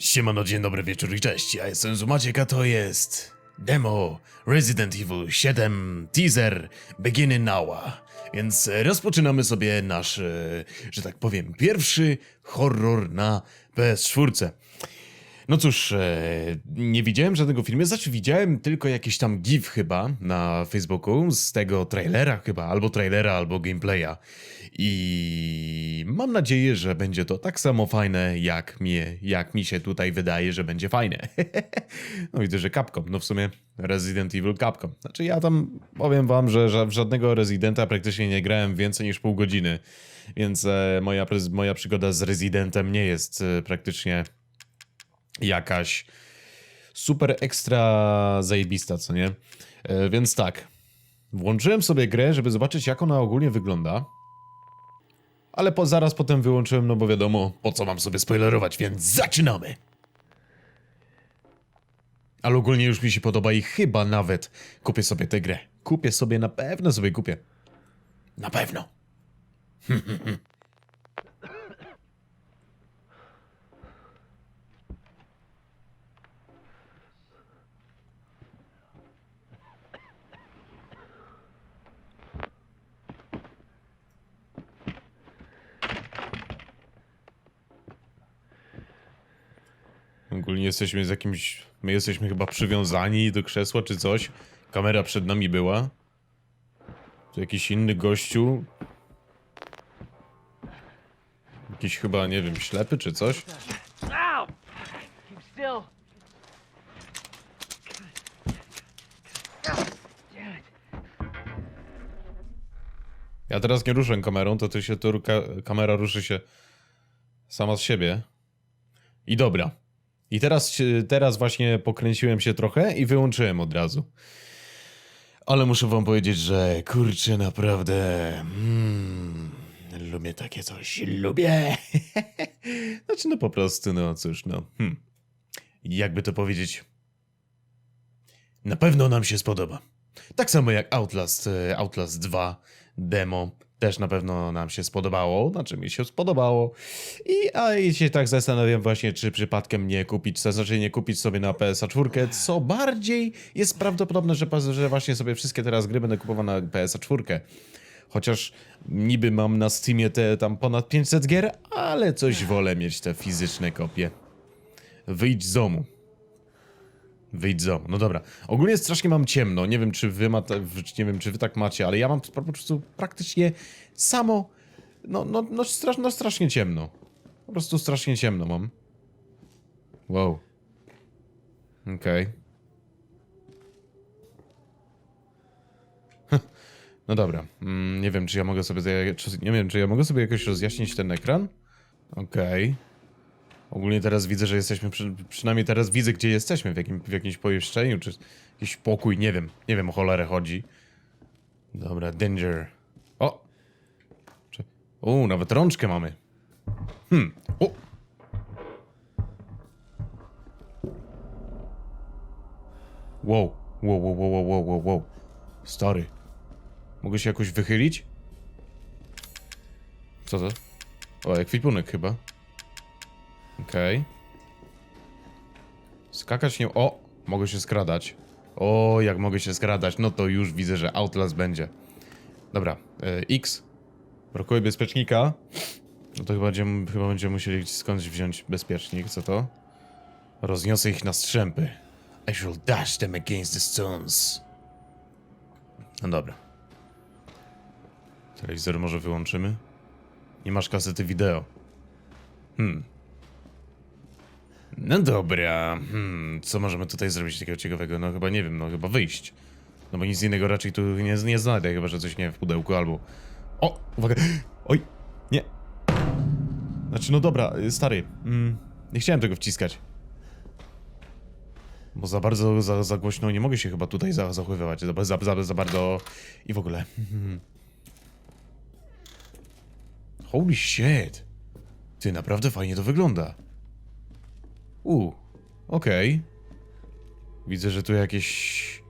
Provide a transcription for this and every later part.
Siemano, dzień dobry wieczór i cześć, ja jestem Zumaciek, a to jest demo Resident Evil 7 teaser Beginning Now. Więc rozpoczynamy sobie nasz, e, że tak powiem, pierwszy horror na PS4. No cóż, e, nie widziałem żadnego filmu, znaczy widziałem tylko jakiś tam gif chyba na Facebooku z tego trailera chyba, albo trailera, albo gameplaya. I mam nadzieję, że będzie to tak samo fajne, jak mi, jak mi się tutaj wydaje, że będzie fajne. no widzę, że Capcom, no w sumie Resident Evil Capcom. Znaczy ja tam powiem wam, że w żadnego Residenta praktycznie nie grałem więcej niż pół godziny, więc e, moja, moja przygoda z Residentem nie jest e, praktycznie jakaś super ekstra zajebista, co nie? E, więc tak, włączyłem sobie grę, żeby zobaczyć jak ona ogólnie wygląda. Ale po, zaraz potem wyłączyłem, no bo wiadomo, po co mam sobie spoilerować, więc zaczynamy! Ale ogólnie już mi się podoba i chyba nawet kupię sobie tę grę. Kupię sobie, na pewno sobie kupię. Na pewno. Ogólnie jesteśmy z jakimś. My jesteśmy chyba przywiązani do krzesła czy coś. Kamera przed nami była. Tu jakiś inny gościu. Jakiś chyba, nie wiem, ślepy czy coś. Ja teraz nie ruszę kamerą, to, to się tu ka kamera ruszy się sama z siebie. I dobra. I teraz, teraz właśnie pokręciłem się trochę i wyłączyłem od razu. Ale muszę wam powiedzieć, że kurczę, naprawdę. Mm, lubię takie coś. Lubię. znaczy, no po prostu, no cóż, no. Hmm. Jakby to powiedzieć. Na pewno nam się spodoba. Tak samo jak Outlast, e, Outlast 2 demo też na pewno nam się spodobało, znaczy mi się spodobało. I, a i się tak zastanawiam właśnie, czy przypadkiem nie kupić, to znaczy nie kupić sobie na PS4, co bardziej jest prawdopodobne, że, że właśnie sobie wszystkie teraz gry będę kupował na PS4. Chociaż niby mam na Steamie te tam ponad 500 gier, ale coś wolę mieć te fizyczne kopie. Wyjdź z domu. Wyjdź z domu. No dobra. Ogólnie strasznie mam ciemno. Nie wiem, czy wy ma, nie wiem, czy wy tak macie, ale ja mam po prostu praktycznie samo. No, no, no, no strasznie ciemno. Po prostu strasznie ciemno mam. Wow. Okej. No dobra. Mm, nie wiem, czy ja mogę sobie. Czy, nie wiem, czy ja mogę sobie jakoś rozjaśnić ten ekran? Okej. Ogólnie teraz widzę, że jesteśmy, przy, przynajmniej teraz widzę, gdzie jesteśmy, w, jakim, w jakimś pomieszczeniu, czy jakiś pokój, nie wiem, nie wiem o cholerę chodzi. Dobra, danger. O! Czy... O, nawet rączkę mamy. Hmm, o! Wow, wow, wow, wow, wow, wow, wow. Stary. Mogę się jakoś wychylić? Co to? O, ekwipunek chyba. Okej. Skakać nie... O! Mogę się skradać. O, jak mogę się skradać, no to już widzę, że Outlast będzie. Dobra, e, X. Brakuje bezpiecznika. No to chyba będziemy, chyba będziemy musieli skądś wziąć bezpiecznik. Co to? Rozniosę ich na strzępy. I shall dash them against the stones. No dobra. Telewizor może wyłączymy? Nie masz kasety wideo. Hmm. No dobra, hmm, co możemy tutaj zrobić takiego ciekawego? No chyba nie wiem, no chyba wyjść. No bo nic innego raczej tu nie, nie znajdę, chyba że coś nie w pudełku albo... O, uwaga, oj, nie. Znaczy, no dobra, y, stary, mm, nie chciałem tego wciskać. Bo za bardzo, za, za głośno nie mogę się chyba tutaj za, zachowywać, za, za, za, za bardzo... i w ogóle. Holy shit. Ty, naprawdę fajnie to wygląda. U, okej. Widzę, że tu jakieś.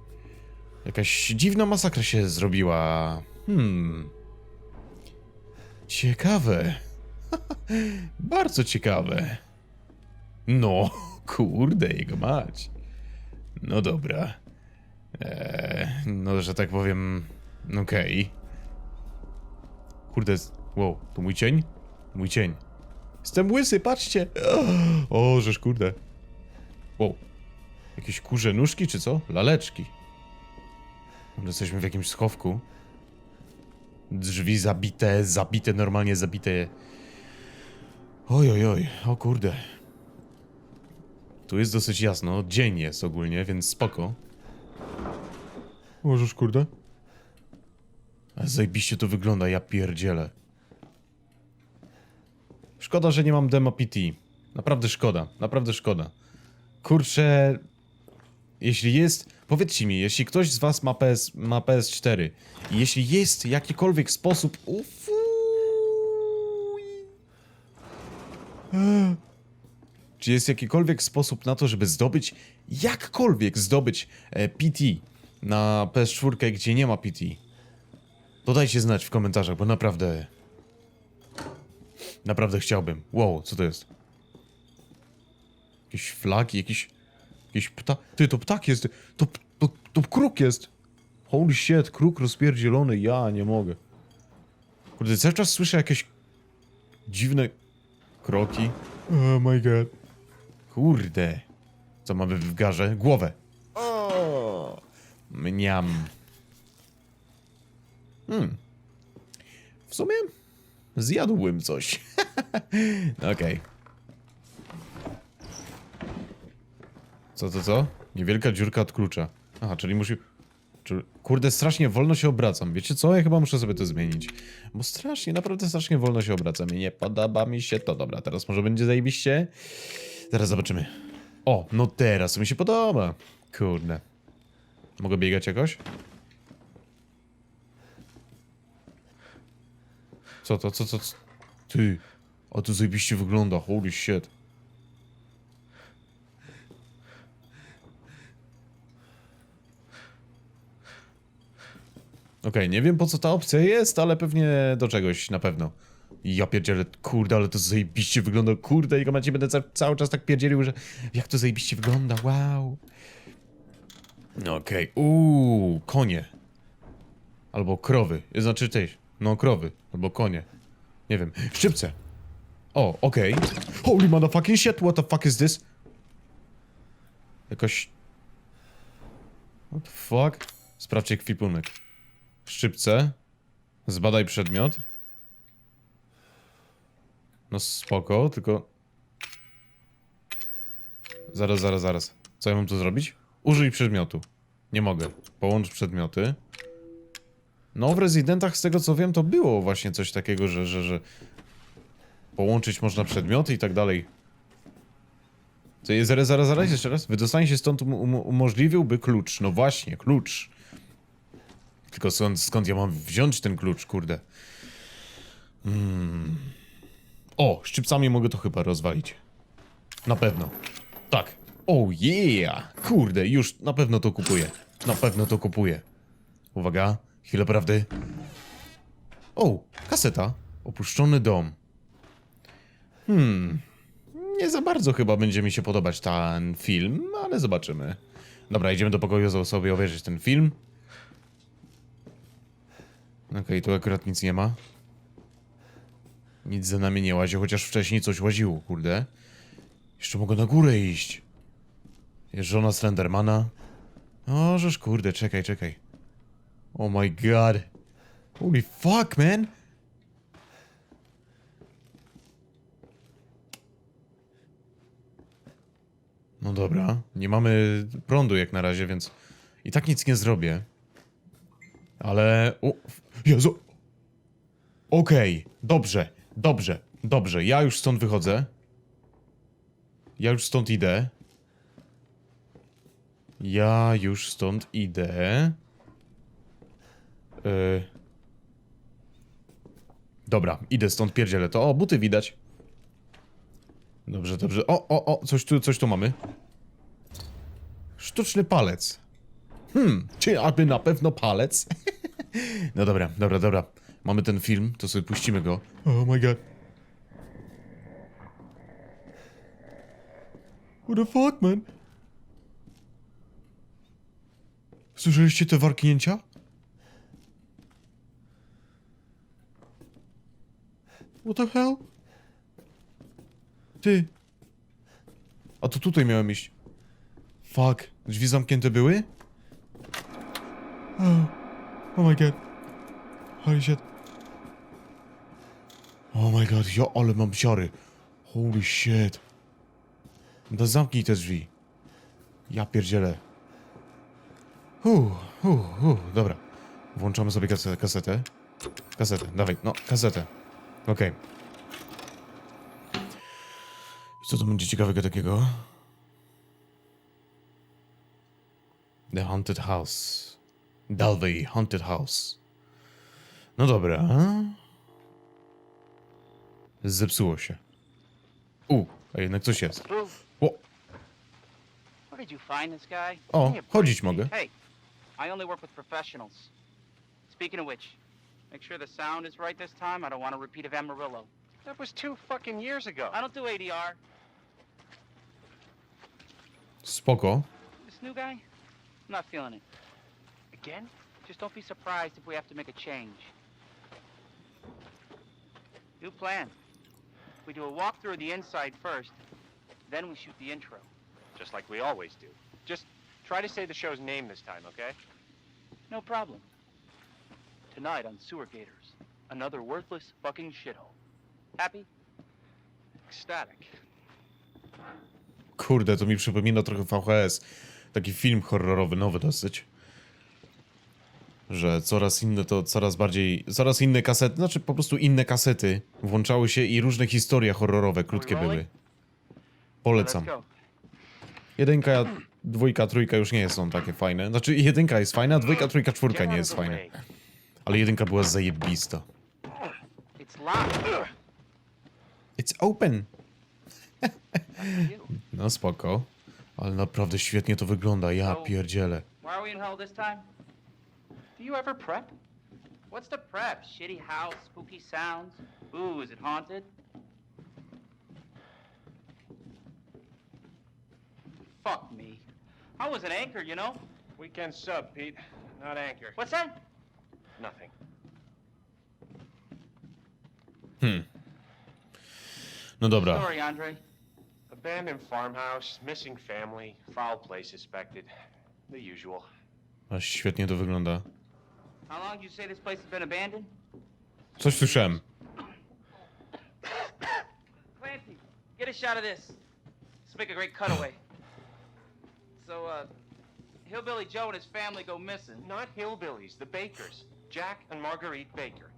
Jakaś dziwna masakra się zrobiła. Hmm. Ciekawe. Bardzo ciekawe. No, kurde, jego mać. No dobra. Eee, no, że tak powiem, okej. Kurde, z- wow, to mój cień? Mój cień. Jestem łysy, patrzcie! O, żeż kurde. Wow. Jakieś kurze nóżki, czy co? Laleczki. Jesteśmy w jakimś schowku. Drzwi zabite, zabite, normalnie zabite. Oj, oj, oj, o kurde. Tu jest dosyć jasno, dzień jest ogólnie, więc spoko. Możesz, kurde? Ale zajebiście to wygląda, ja pierdzielę. Szkoda, że nie mam demo PT. Naprawdę szkoda, naprawdę szkoda. Kurczę, jeśli jest, powiedzcie mi, jeśli ktoś z was ma, PS, ma PS4 i jeśli jest jakikolwiek sposób, ufuj, czy jest jakikolwiek sposób na to, żeby zdobyć, jakkolwiek zdobyć e, PT na PS4, gdzie nie ma PT? To dajcie znać w komentarzach, bo naprawdę, naprawdę chciałbym. Wow, co to jest? Jakieś flagi, jakiś, jakiś ptak, ty, to ptak jest, to, to, to kruk jest. Holy shit, kruk rozpierdzielony, ja nie mogę. Kurde, cały czas słyszę jakieś dziwne kroki. Oh my god. Kurde. Co mamy w garze? Głowę. O, mniam. Hmm. W sumie zjadłbym coś. Okej. Co, to co? Niewielka dziurka od klucza. Aha, czyli musi... Kurde, strasznie wolno się obracam. Wiecie co? Ja chyba muszę sobie to zmienić. Bo strasznie, naprawdę strasznie wolno się obracam i nie podoba mi się to. Dobra, teraz może będzie zajebiście. Zaraz zobaczymy. O, no teraz mi się podoba. Kurde. Mogę biegać jakoś? Co to, co, co, co? Ty, a to zajebiście wygląda, holy shit. Okej, nie wiem po co ta opcja jest, ale pewnie do czegoś na pewno. Ja pierdzielę, kurde, ale to zajebiście wygląda, kurde, jego macie będę ca cały czas tak pierdzielił, że jak to zajebiście wygląda, wow. Okej, uuu, konie. Albo krowy, znaczy też, no krowy, albo konie. Nie wiem, szczypce. O, okej. Holy motherfucking shit, what the fuck is this? Jakoś... What the fuck? Sprawdź ekwipunek. Szczypce. Zbadaj przedmiot. No spoko, tylko... Zaraz, zaraz, zaraz. Co ja mam tu zrobić? Użyj przedmiotu. Nie mogę. Połącz przedmioty. No w Residentach z tego co wiem to było właśnie coś takiego, że, że, że połączyć można przedmioty i tak dalej. Co jest, zaraz, zaraz, zaraz, jeszcze raz. Wydostanie się stąd um, um, umożliwiłby klucz. No właśnie, klucz. Tylko skąd, skąd ja mam wziąć ten klucz, kurde? Hmm. O, szczypcami mogę to chyba rozwalić. Na pewno. Tak. Oh yeah! Kurde, już na pewno to kupuję. Na pewno to kupuję. Uwaga, chwilę prawdy. O, kaseta. Opuszczony dom. Hmm. Nie za bardzo chyba będzie mi się podobać ten film, ale zobaczymy. Dobra, idziemy do pokoju sobie obejrzeć ten film. Okej, tu akurat nic nie ma. Nic za nami nie łazi, chociaż wcześniej coś łaziło, kurde. Jeszcze mogę na górę iść. Jest żona Slendermana. O, żeż kurde, czekaj, czekaj. Oh my god. Holy fuck, man. No dobra, nie mamy prądu jak na razie, więc i tak nic nie zrobię. Ale... O, Jezu! Okej, dobrze, dobrze, dobrze. Ja już stąd wychodzę. Ja już stąd idę. Ja już stąd idę. Yy. Dobra, idę stąd, pierdzielę to. O, buty widać. Dobrze, dobrze. O, o, o, coś tu, coś tu mamy. Sztuczny palec. Hmm, czy aby na pewno palec? no dobra, dobra, dobra. Mamy ten film, to sobie puścimy go. Oh my god. What the fuck, man? Słyszeliście te warknięcia? What the hell? Ty. A to tutaj miałem iść. Fuck. Drzwi zamknięte były? Oh, oh my god. Holy shit. Oh my god, jo, ale mam siary. Holy shit. No zamknij te drzwi. Ja pierdzielę. Uh, uh, uh, dobra. Włączamy sobie. Kasetę, kasetę dawaj, no, kasetę. Okej. I co to będzie ciekawego takiego? The Haunted House. Dalvey Haunted House. No dobra. Zepsuło się. U, a jednak coś jest. O? O, chodzić mogę. Hey, I only work with professionals. Speaking of which, make sure the sound is right this time. I don't want a repeat of Amarillo. That was two fucking years ago. I don't do ADR. spoko. This new guy, I'm not feeling it. Again? Just don't be surprised if we have to make a change. New plan. We do a walkthrough of the inside first, then we shoot the intro. Just like we always do. Just try to say the show's name this time, okay? No problem. Tonight on Sewer Gators, another worthless fucking shithole. Happy? Ecstatic. Kurde, to mi przypomina trochę VHS. Taki film horrorowy, nowy dosyć. Że coraz inne to, coraz bardziej, coraz inne kasety, znaczy po prostu inne kasety włączały się i różne historie horrorowe, krótkie były. Polecam. Jedynka, dwójka, trójka już nie są takie fajne. Znaczy jedynka jest fajna, dwójka, trójka, czwórka nie jest fajna. Ale jedynka była zajebista. It's locked. It's open! No spoko. Ale naprawdę świetnie to wygląda, ja pierdzielę. Why are we in hell this time? Do you ever prep? What's the prep? Shitty house, spooky sounds? Ooh, is it haunted? Fuck me. I was an anchor, you know? Weekend sub, Pete. Not anchor. What's that? Nothing. Hmm. No dobra. Sorry, Andre. Abandoned farmhouse, missing family, foul play suspected. The usual. A świetnie to wygląda. How long did you say this place has been abandoned? Coś słyszałem. Clancy, get a shot of this. Let's make a great cutaway. So, uh, Hillbilly Joe and his family go missing. Not hillbillies, the Bakers. Jack and Marguerite Baker.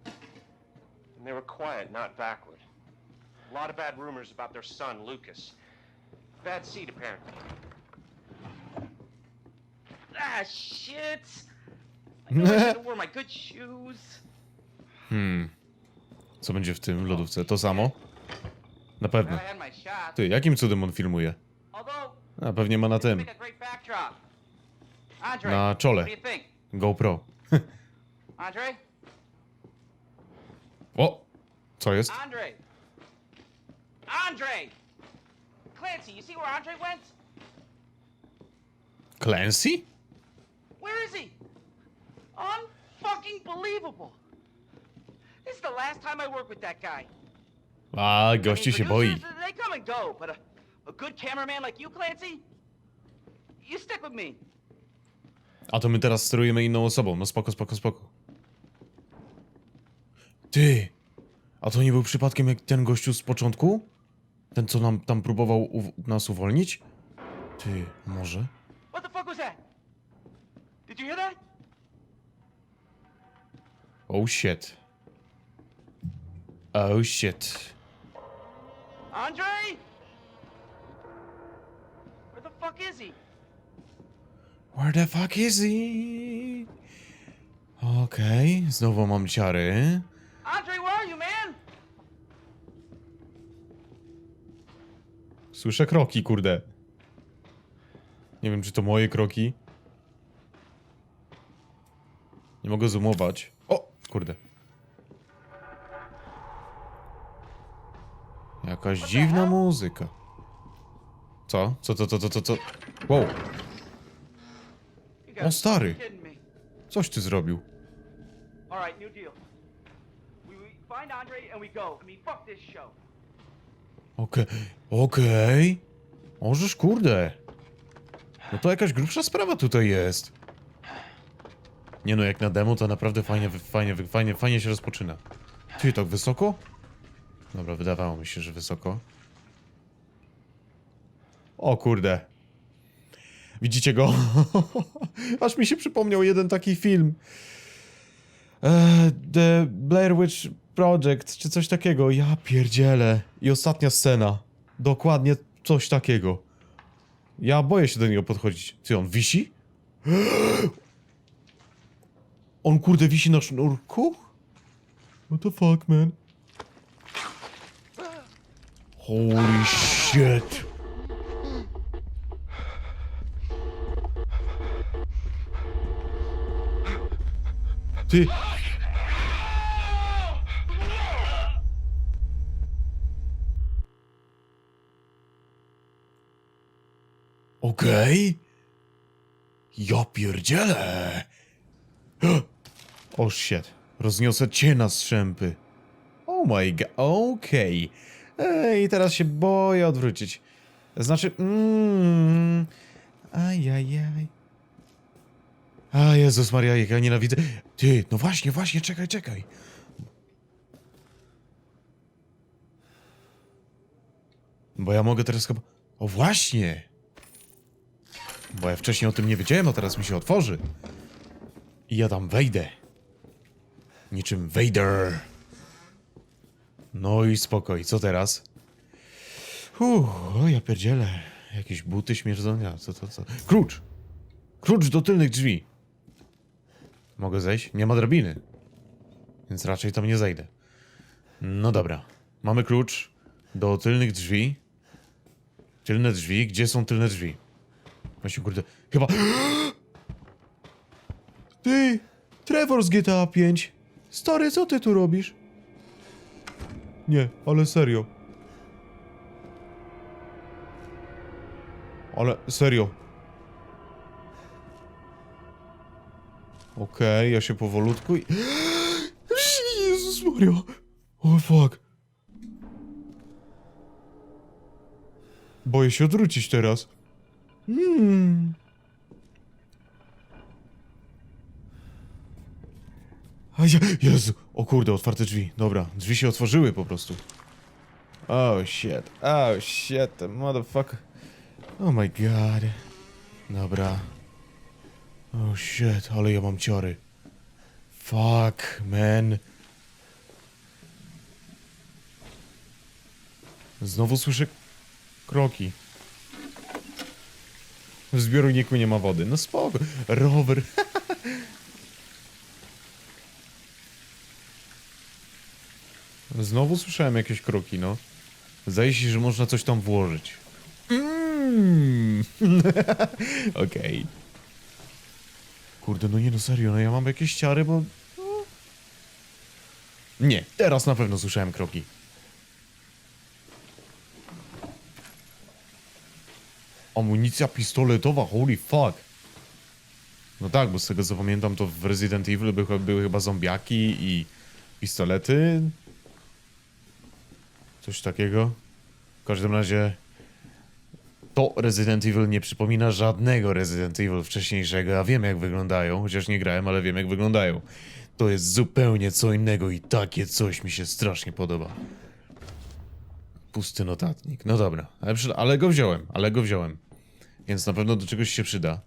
And they were quiet, not backward. A lot of bad rumors about their son, Lucas. Bad seed, apparently. Ah, shit! I worn my good shoes. Hmm. Co będzie w tym lodówce? To samo? Na pewno. I had my shot. Ty, jakim cudem on filmuje? Although, A pewnie ma na tym. make a great backdrop. Andre, Na czole. what do you think? GoPro. Andre? O! Co jest? Andre! Andre! Clancy, you see where Andre went? Clancy? Where is he? Unfucking believable. This is the last time I work with that guy. A, I mean, gościu się boi. They come and go, but a, a good cameraman like you, Clancy, you stick with me. A to my teraz sterujemy inną osobą. No spoko, spoko, spoko. Ty! A to nie był przypadkiem jak ten gościu z początku? Ten, co nam tam próbował nas uwolnić? Ty, może? What the fuck was that? Did you hear that? Oh shit. Oh shit. Andre? Where the fuck is he? Where the fuck is he? Okej, znowu mam ciary. Andre, where are you, man? Słyszę kroki, kurde. Nie wiem, czy to moje kroki. Nie mogę zoomować. O, kurde. Jakaś dziwna muzyka. Co? Co, co, co, co, co, co? Wow, o stary, coś ty zrobił. All right, new deal. Find Andre and we go. I mean, fuck this show. Okej, okej. Możesz, kurde. No to jakaś grubsza sprawa tutaj jest. Nie no, jak na demo to naprawdę fajnie, fajnie, fajnie, fajnie się rozpoczyna. Ty, tak wysoko? Dobra, wydawało mi się, że wysoko. O kurde. Widzicie go? Aż mi się przypomniał jeden taki film. E, The Blair Witch Project, czy coś takiego. Ja pierdzielę. I ostatnia scena. Dokładnie coś takiego. Ja boję się do niego podchodzić. Ty, on wisi? On kurde wisi na sznurku? What the fuck, man? Holy shit. Ty. Okej. Ja pierdzielę. O shit. Rozniosę cię na strzępy. Oh my god. Okej. Ej, teraz się boję odwrócić. Znaczy... Mm, ajajaj. A Jezus Maria, jak ja nienawidzę. Ty, no właśnie, właśnie, czekaj, czekaj. Bo ja mogę teraz chyba... O właśnie! Bo ja wcześniej o tym nie wiedziałem, a teraz mi się otworzy. I ja tam wejdę. Niczym Vader. No i spokoj, co teraz? Uff, o ja pierdzielę. Jakieś buty śmierdzonia, co to, co? Klucz! Klucz do tylnych drzwi. Mogę zejść? Nie ma drabiny. Więc raczej tam nie zejdę. No dobra. Mamy klucz do tylnych drzwi. Tylne drzwi? Gdzie są tylne drzwi? Właśnie kurde. Chyba... Ty! Trevor z GTA 5! Stary, co ty tu robisz? Nie, ale serio. Ale serio. Okej, ja się powolutku i... Jezus Maria! O fuck. Boję się odwrócić teraz. Hmm. A Jezu! O kurde, otwarte drzwi. Dobra, drzwi się otworzyły po prostu. Oh shit, oh shit, motherfucker. Oh my god. Dobra. Oh shit, ale ja mam ciory. Fuck, man. Znowu słyszę kroki. W zbiorniku nie ma wody. No spoko. Rower. Znowu słyszałem jakieś kroki, no. Zdaje się, że można coś tam włożyć. Mm. Okej. Kurde, no nie no serio, no ja mam jakieś ciary, bo... Nie, teraz na pewno słyszałem kroki. Amunicja pistoletowa, holy fuck. No tak, bo z tego co pamiętam, to w Resident Evil były, były chyba zombiaki i pistolety. Coś takiego. W każdym razie to Resident Evil nie przypomina żadnego Resident Evil wcześniejszego. Ja wiem jak wyglądają, chociaż nie grałem, ale wiem jak wyglądają. To jest zupełnie co innego i takie coś mi się strasznie podoba. Pusty notatnik. No dobra, ale, przy... ale go wziąłem, ale go wziąłem. Więc na pewno do czegoś się przyda.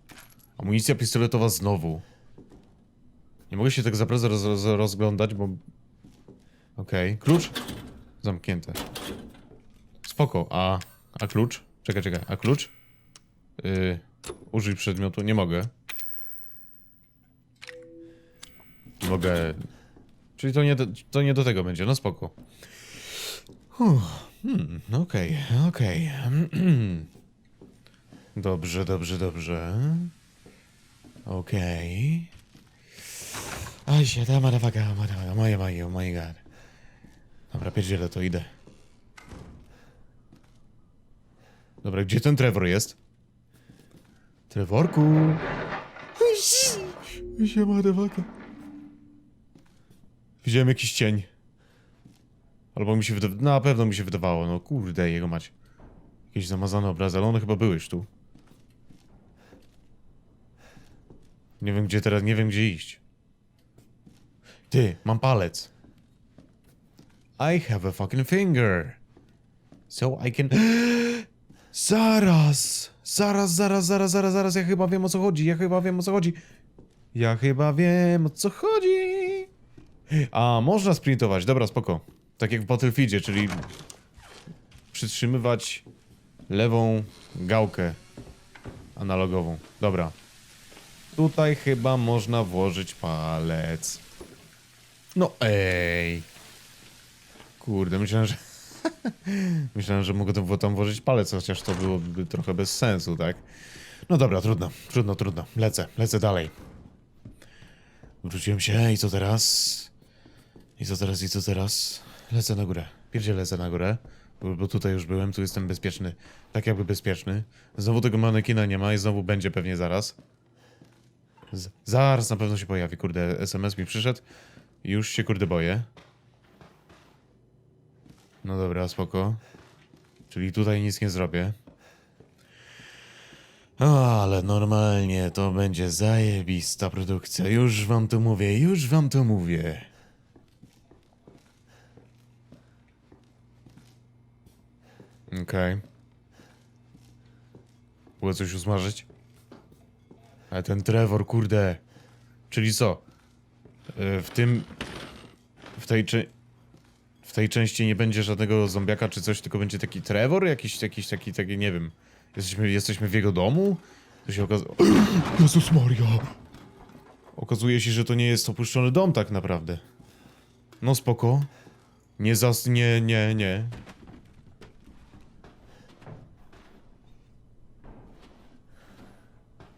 Amunicja pistoletowa znowu. Nie mogę się tak za bardzo roz, roz, rozglądać, bo... Okej, klucz? Zamknięte. Spoko, a... A klucz? Czekaj, czekaj, a klucz? Yy, użyj przedmiotu, nie mogę. Mogę... Czyli to nie do, to nie do tego będzie, no spoko. Uff, hmm, okej, okej. Dobrze, dobrze, dobrze. Okej. Aj się, ta motherfucker, motherfucker, moje, moje, my god. Dobra, pierdzielę to, idę. Dobra, gdzie ten Trevor jest? Trevorku! Siema, dewaka. Widziałem jakiś cień. Albo mi się wydawało, na pewno mi się wydawało, no kurde, jego mać. Jakiś zamazany obraz, ale one chyba już tu. Nie wiem gdzie teraz, nie wiem gdzie iść. Ty, mam palec. I have a fucking finger. So I can... Zaraz! Zaraz, zaraz, zaraz, zaraz, zaraz, ja chyba wiem o co chodzi, ja chyba wiem o co chodzi. Ja chyba wiem o co chodzi. A, można sprintować, dobra, spoko. Tak jak w Battlefieldzie, czyli przytrzymywać lewą gałkę analogową. Dobra. Tutaj chyba można włożyć palec. No ej. Kurde, myślałem, że... myślałem, że mogę tam, tam włożyć palec, chociaż to byłoby trochę bez sensu, tak? No dobra, trudno, trudno, trudno. Lecę, lecę dalej. Wróciłem się i co teraz? I co teraz, i co teraz? Lecę na górę. Pierdzie lecę na górę. Bo, bo tutaj już byłem, tu jestem bezpieczny. Tak jakby bezpieczny. Znowu tego manekina nie ma i znowu będzie pewnie zaraz. Z zaraz na pewno się pojawi, kurde, SMS mi przyszedł. Już się, kurde, boję. No dobra, spoko. Czyli tutaj nic nie zrobię. O, ale normalnie to będzie zajebista produkcja. Już wam to mówię, już wam to mówię. Okej. Było coś usmażyć? Ale ten Trevor, kurde. Czyli co? E, W tym... W tej czy... W tej części nie będzie żadnego zombiaka czy coś, tylko będzie taki Trevor? Jakiś, jakiś taki, taki, nie wiem. Jesteśmy, jesteśmy w jego domu? To się okazuje... Jezus Maria! Okazuje się, że to nie jest opuszczony dom tak naprawdę. No spoko. Nie zas... nie, nie, nie.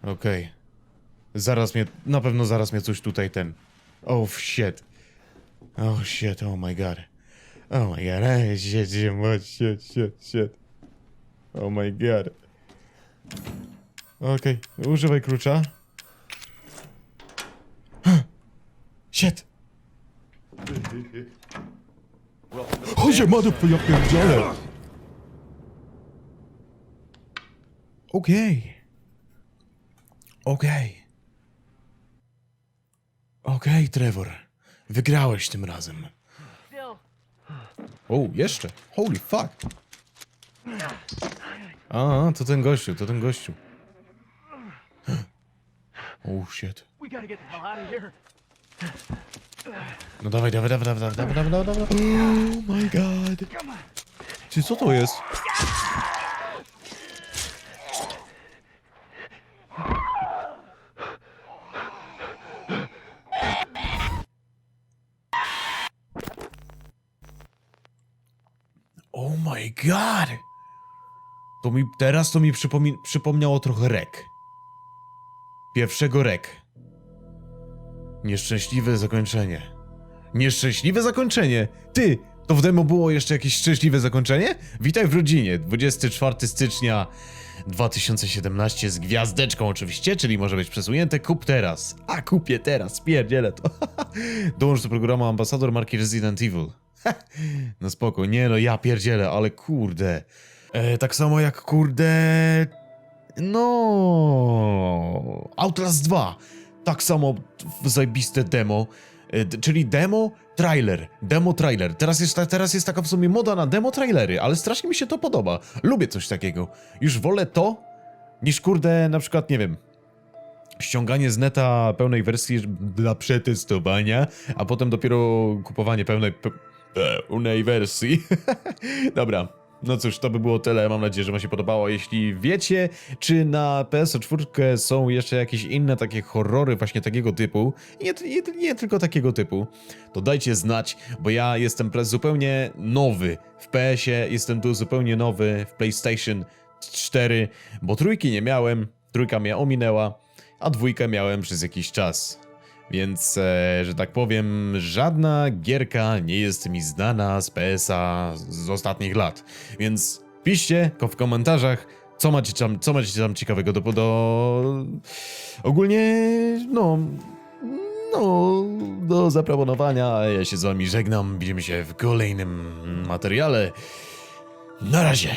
Okej. Zaraz mnie, na pewno zaraz mnie coś tutaj ten... Oh shit. Oh shit, oh my god. Oh my god, hey, shit, shit, shit, shit, shit. Oh my god. Okej, używaj klucza. Shit. Chodź, mother, ja pierdzielę. Okej. Okej. Okej, Trevor. Wygrałeś tym razem. O, jeszcze. Holy fuck. A, to ten gościu, to ten gościu. Oh shit. We gotta get the hell out of here. No dawaj, dawaj, dawaj, dawaj, dawaj, dawaj, dawaj, dawaj. Oh my god. Czy co to jest? Oh my god. To mi, teraz to mi przypomi- przypomniało trochę rek. Pierwszego rek. Nieszczęśliwe zakończenie. Nieszczęśliwe zakończenie? Ty! To w demo było jeszcze jakieś szczęśliwe zakończenie? Witaj w rodzinie. 24 stycznia 2017 z gwiazdeczką oczywiście, czyli może być przesunięte. Kup teraz. A kupię teraz, pierdzielę to. Dołącz do programu ambasador marki Resident Evil. no spoko, nie no, ja pierdzielę, ale kurde. E, tak samo jak kurde... No... Outlast 2. Tak samo zajebiste demo. E, czyli demo, trailer. Demo, trailer. Teraz jest, ta, teraz jest taka w sumie moda na demo, trailery, ale strasznie mi się to podoba. Lubię coś takiego. Już wolę to, niż kurde, na przykład, nie wiem, ściąganie z neta pełnej wersji dla przetestowania, a potem dopiero kupowanie pełnej, pe, pełnej wersji. Dobra. No cóż, to by było tyle. Mam nadzieję, że Wam się podobało. Jeśli wiecie, czy na PS4 są jeszcze jakieś inne takie horrory właśnie takiego typu, nie, nie, nie tylko takiego typu, to dajcie znać, bo ja jestem zupełnie nowy w PS-ie, jestem tu zupełnie nowy w PlayStation 4, bo trójki nie miałem, trójka mnie ominęła, a dwójkę miałem przez jakiś czas. Więc, e, że tak powiem, żadna gierka nie jest mi znana z PS-a z ostatnich lat. Więc Piszcie w komentarzach, co macie tam, co macie tam ciekawego do, do... Ogólnie, no... No, do zaproponowania. Ja się z wami żegnam. Widzimy się w kolejnym materiale. Na razie.